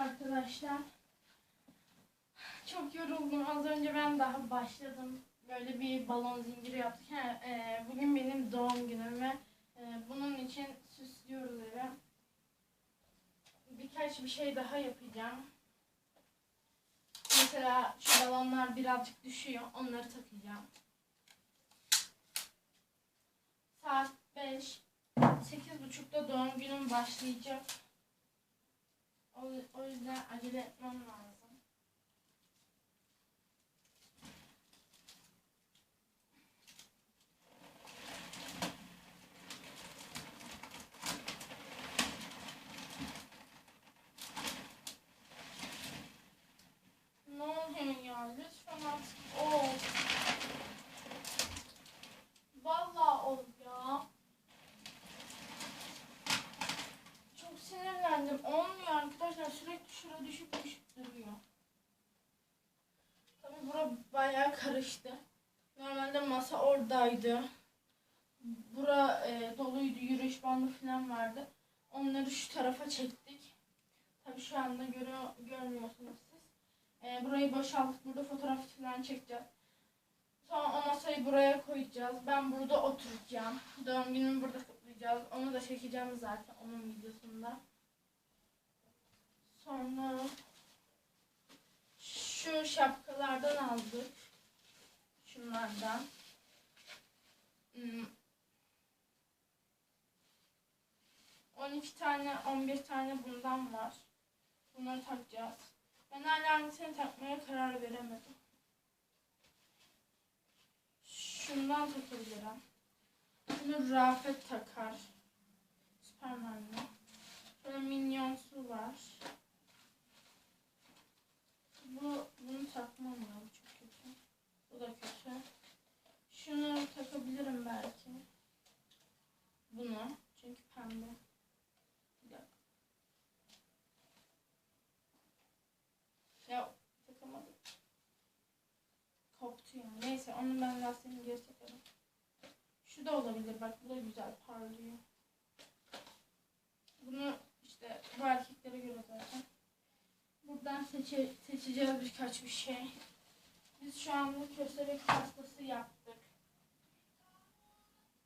arkadaşlar. Çok yoruldum. Az önce ben daha başladım. Böyle bir balon zinciri yaptık. Ha, e, bugün benim doğum günüm ve e, bunun için süslüyoruz evi. Birkaç bir şey daha yapacağım. Mesela şu balonlar birazcık düşüyor. Onları takacağım. Saat 5. 8.30'da doğum günüm başlayacak. O, o yüzden acele etmem lazım. Bura bayağı karıştı. Normalde masa oradaydı. Bura e, doluydu. Yürüyüş bandı falan vardı. Onları şu tarafa çektik. Tabii şu anda görüyor, görmüyorsunuz siz. E, burayı boşaltıp burada fotoğraf falan çekeceğiz. Sonra o masayı buraya koyacağız. Ben burada oturacağım. Doğum günümü burada kutlayacağız. Onu da çekeceğim zaten onun videosunda. Sonra şu şapkalardan aldık. Şunlardan. Hmm. 12 tane, 11 tane bundan var. Bunları takacağız. Ben hala hangisini takmaya karar veremedim. Şundan takabilirim. Bunu Rafet takar. Süpermen'le. Şöyle minyonsu var. Bu, bunu takmam ya. Bu çok kötü. Bu da kötü. Şunu takabilirim belki. Bunu. Çünkü pembe. Bir dakika. Ya takamadım. Koptu ya. Neyse onu ben lastiğini geri takarım. Şu da olabilir. Bak bu da güzel parlıyor. Bunu işte bu erkeklere göre zaten. Buradan seçe, seçeceğiz birkaç bir şey. Biz şu anda köstebek pastası yaptık.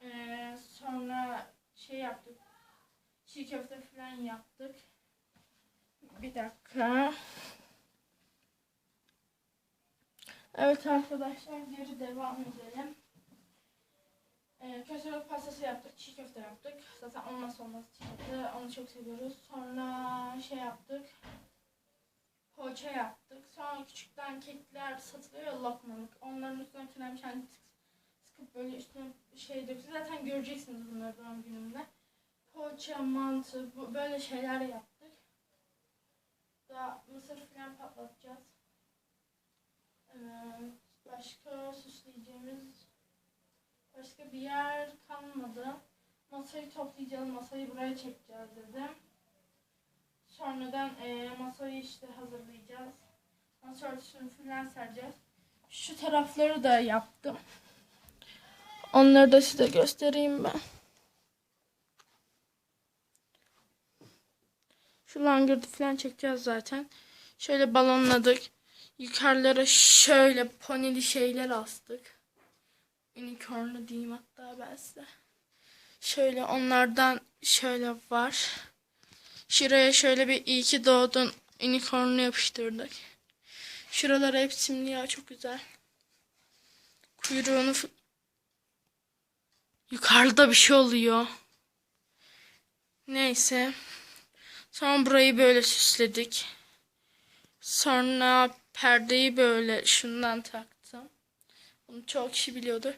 Ee, sonra şey yaptık. Çiğ köfte falan yaptık. Bir dakika. Evet arkadaşlar geri devam edelim. Ee, köstebek pastası yaptık, çiğ köfte yaptık. Zaten olmazsa olmaz çiğ köfte. Onu çok seviyoruz. Sonra şey yaptık. Poğaça yaptık. Sonra küçükten kekler satılıyor ya lokmalık. Onların üstüne krem şanti sıkıp böyle üstüne şey döktük. Zaten göreceksiniz bunları doğum günümde. Poğaça, mantı, böyle şeyler yaptık. Daha mısır falan patlatacağız. Evet, başka süsleyeceğimiz başka bir yer kalmadı. Masayı toplayacağız, masayı buraya çekeceğiz dedim. Sonradan eee, masayı işte hazırlayacağız. Masa örtüsünü falan sereceğiz. Şu tarafları da yaptım. Onları da size göstereyim ben. Şu langırtı falan çekeceğiz zaten. Şöyle balonladık. Yukarılara şöyle ponili şeyler astık. Unicornlu diyeyim hatta ben size. Şöyle onlardan şöyle var. Şuraya şöyle bir iyi ki doğdun unicornlu yapıştırdık. Şuralara hep simli ya çok güzel. Kuyruğunu Yukarıda bir şey oluyor. Neyse. Sonra burayı böyle süsledik. Sonra perdeyi böyle şundan taktım. Bunu çok kişi biliyordu.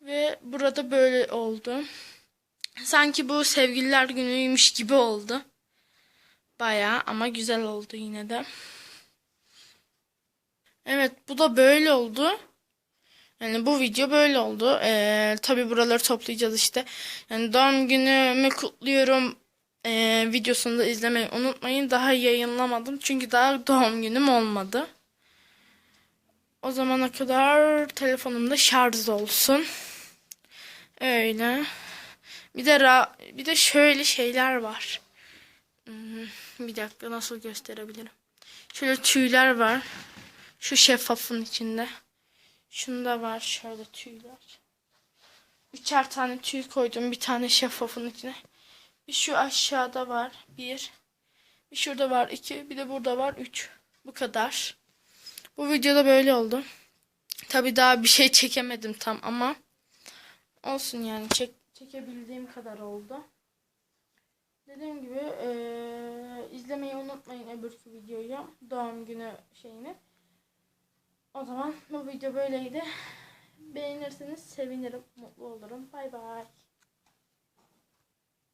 Ve burada böyle oldu. Sanki bu sevgililer günüymüş gibi oldu. Bayağı ama güzel oldu yine de. Evet bu da böyle oldu. Yani bu video böyle oldu. Ee, tabii buraları toplayacağız işte. Yani doğum günümü kutluyorum ee, videosunu da izlemeyi unutmayın. Daha yayınlamadım çünkü daha doğum günüm olmadı. O zamana kadar telefonumda şarj olsun. Öyle. Bir de ra bir de şöyle şeyler var. Hmm. Bir dakika nasıl gösterebilirim. Şöyle tüyler var. Şu şeffafın içinde. Şunda var şöyle tüyler. Üçer tane tüy koydum bir tane şeffafın içine. Bir şu aşağıda var. Bir. Bir şurada var. iki. Bir de burada var. Üç. Bu kadar. Bu videoda böyle oldu. Tabi daha bir şey çekemedim tam ama olsun yani çek, çekebildiğim kadar oldu. Dediğim gibi eee, izlemeyi unutmayın öbürkü videoyu. Doğum günü şeyini. O zaman bu video böyleydi. Beğenirseniz sevinirim, mutlu olurum. Bay bay.